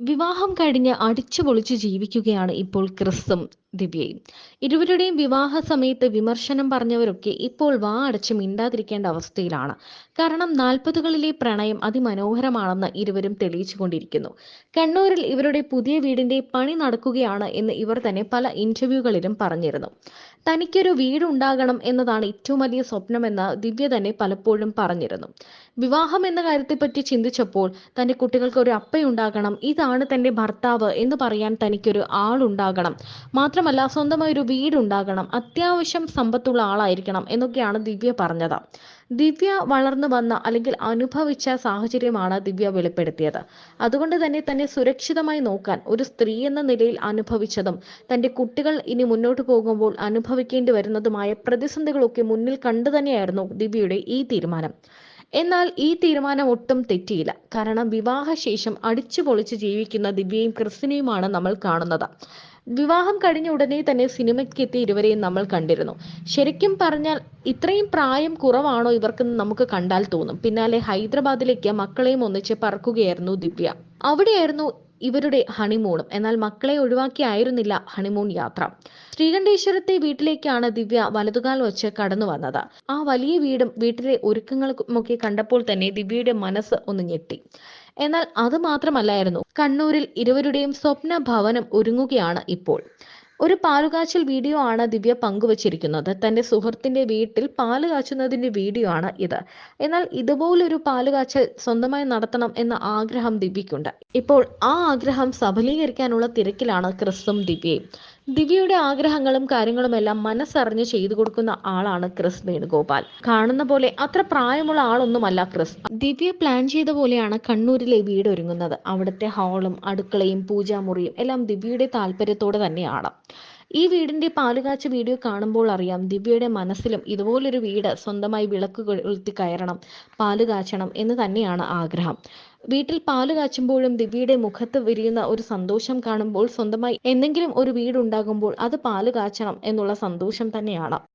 വിവാഹം കഴിഞ്ഞ് അടിച്ചുപൊളിച്ച് ജീവിക്കുകയാണ് ഇപ്പോൾ ക്രിസും ദിവ്യയും ഇരുവരുടെയും വിവാഹ സമയത്ത് വിമർശനം പറഞ്ഞവരൊക്കെ ഇപ്പോൾ വാ അടച്ച് മിണ്ടാതിരിക്കേണ്ട അവസ്ഥയിലാണ്. കാരണം നാൽപ്പതുകളിലെ പ്രണയം അതിമനോഹരമാണെന്ന് ഇരുവരും തെളിയിച്ചുകൊണ്ടിരിക്കുന്നു. കണ്ണൂരിൽ ഇവരുടെ പുതിയ വീടിന്റെ പണി നടക്കുകയാണ് എന്ന് ഇവർ തന്നെ പല ഇന്റർവ്യൂകളിലും പറഞ്ഞിരുന്നു. തനിക്കൊരു വീടുണ്ടാകണം എന്നതാണ് ഏറ്റവും വലിയ സ്വപ്നമെന്ന് ദിവ്യ തന്നെ പലപ്പോഴും പറഞ്ഞിരുന്നു. വിവാഹം എന്ന കാര്യത്തെപ്പറ്റി ചിന്തിച്ചപ്പോൾ തന്റെ കുട്ടികൾക്ക് ഒരു അപ്പയുണ്ടാകണം ഇതാണ് തന്റെ ഭർത്താവ് എന്ന് പറയാൻ തനിക്കൊരു ആളുണ്ടാകണം. മാത്രമല്ല സ്വന്തമായി ഒരു വീടുണ്ടാകണം. അത്യാവശ്യം സമ്പത്തുള്ള ആളായിരിക്കണം എന്നൊക്കെയാണ് ദിവ്യ പറഞ്ഞത്. ദിവ്യ വളർന്നു വന്ന അല്ലെങ്കിൽ അനുഭവിച്ച സാഹചര്യമാണ് ദിവ്യ വെളിപ്പെടുത്തിയത്. അതുകൊണ്ട് തന്നെ തന്നെ സുരക്ഷിതമായി നോക്കാൻ ഒരു സ്ത്രീ എന്ന നിലയിൽ അനുഭവിച്ചതും തന്റെ കുട്ടികൾ ഇനി മുന്നോട്ട് പോകുമ്പോൾ അനുഭവിക്കേണ്ടി വരുന്നതുമായ പ്രതിസന്ധികളൊക്കെ മുന്നിൽ കണ്ടു തന്നെയായിരുന്നു ദിവ്യയുടെ ഈ തീരുമാനം. എന്നാൽ ഈ തീരുമാനം ഒട്ടും തെറ്റിയില്ല. കാരണം വിവാഹശേഷം അടിച്ചു പൊളിച്ച് ജീവിക്കുന്ന ദിവ്യയും ക്രിസ്റ്റിനെയുമാണ് നമ്മൾ കാണുന്നത്. വിവാഹം കഴിഞ്ഞ ഉടനെ തന്നെ സിനിമയ്ക്ക് എത്തിയ ഇരുവരെയും നമ്മൾ കണ്ടിരുന്നു. ശരിക്കും പറഞ്ഞാൽ ഇത്രയും പ്രായം കുറവാണോ ഇവർക്കെന്ന് നമുക്ക് കണ്ടാൽ തോന്നും. പിന്നാലെ ഹൈദരാബാദിലേക്ക് മക്കളെയും ഒന്നിച്ച് പറക്കുകയായിരുന്നു ദിവ്യ. അവിടെയായിരുന്നു ഇവരുടെ ഹണിമൂണും. എന്നാൽ മക്കളെ ഒഴിവാക്കിയായിരുന്നില്ല ഹണിമൂൺ യാത്ര. ശ്രീകണ്ഠേശ്വരത്തെ വീട്ടിലേക്കാണ് ദിവ്യ വലതുകാൽ വെച്ച് കടന്നു വന്നത്. ആ വലിയ വീടും വീട്ടിലെ ഒരുക്കങ്ങൾക്കുമൊക്കെ കണ്ടപ്പോൾ തന്നെ ദിവ്യയുടെ മനസ്സ് ഒന്ന് ഞെട്ടി. എന്നാൽ അത് മാത്രമല്ലായിരുന്നു കണ്ണൂരിൽ ഇരുവരുടെയും സ്വപ്ന ഭവനം ഒരുങ്ങുകയാണ് ഇപ്പോൾ. ഒരു പാലുകാച്ചൽ വീഡിയോ ആണ് ദിവ്യ പങ്കുവച്ചിരിക്കുന്നത്. തന്റെ സുഹൃത്തിന്റെ വീട്ടിൽ പാൽ കാച്ചുന്നതിന്റെ വീഡിയോ ആണ് ഇത്. എന്നാൽ ഇതുപോലൊരു പാലുകാച്ചൽ സ്വന്തമായി നടത്തണം എന്ന ആഗ്രഹം ദിവ്യക്കുണ്ട് ഇപ്പോൾ ആ ആഗ്രഹം സഫലീകരിക്കാനുള്ള തിരക്കിലാണ് ക്രിസും ദിവ്യയും. ദിവ്യയുടെ ആഗ്രഹങ്ങളും കാര്യങ്ങളുമെല്ലാം മനസ്സറിഞ്ഞ് ചെയ്തു കൊടുക്കുന്ന ആളാണ് ക്രിസ് വേണുഗോപാൽ. കാണുന്ന പോലെ അത്ര പ്രായമുള്ള ആളൊന്നുമല്ല ക്രിസ്. ദിവ്യ പ്ലാൻ ചെയ്ത പോലെയാണ് കണ്ണൂരിലെ വീട് ഒരുങ്ങുന്നത്. അവിടുത്തെ ഹാളും അടുക്കളയും പൂജാമുറിയും എല്ലാം ദിവ്യയുടെ താല്പര്യത്തോടെ തന്നെയാണ്. ഈ വീടിന്റെ പാലുകാച്ച വീഡിയോ കാണുമ്പോൾ അറിയാം ദിവ്യയുടെ മനസ്സിലും ഇതുപോലൊരു വീട് സ്വന്തമായി വിളക്ക് കൊളുത്തി കയറണം പാൽ കാച്ചണം എന്ന് തന്നെയാണ് ആഗ്രഹം. വീട്ടിൽ പാൽ കാച്ചുമ്പോഴും ദിവ്യയുടെ മുഖത്ത് വിരിയുന്ന ഒരു സന്തോഷം കാണുമ്പോൾ സ്വന്തമായി എന്തെങ്കിലും ഒരു വീടുണ്ടാകുമ്പോൾ അത് പാൽ കാച്ചണം എന്നുള്ള സന്തോഷം തന്നെയാണ്.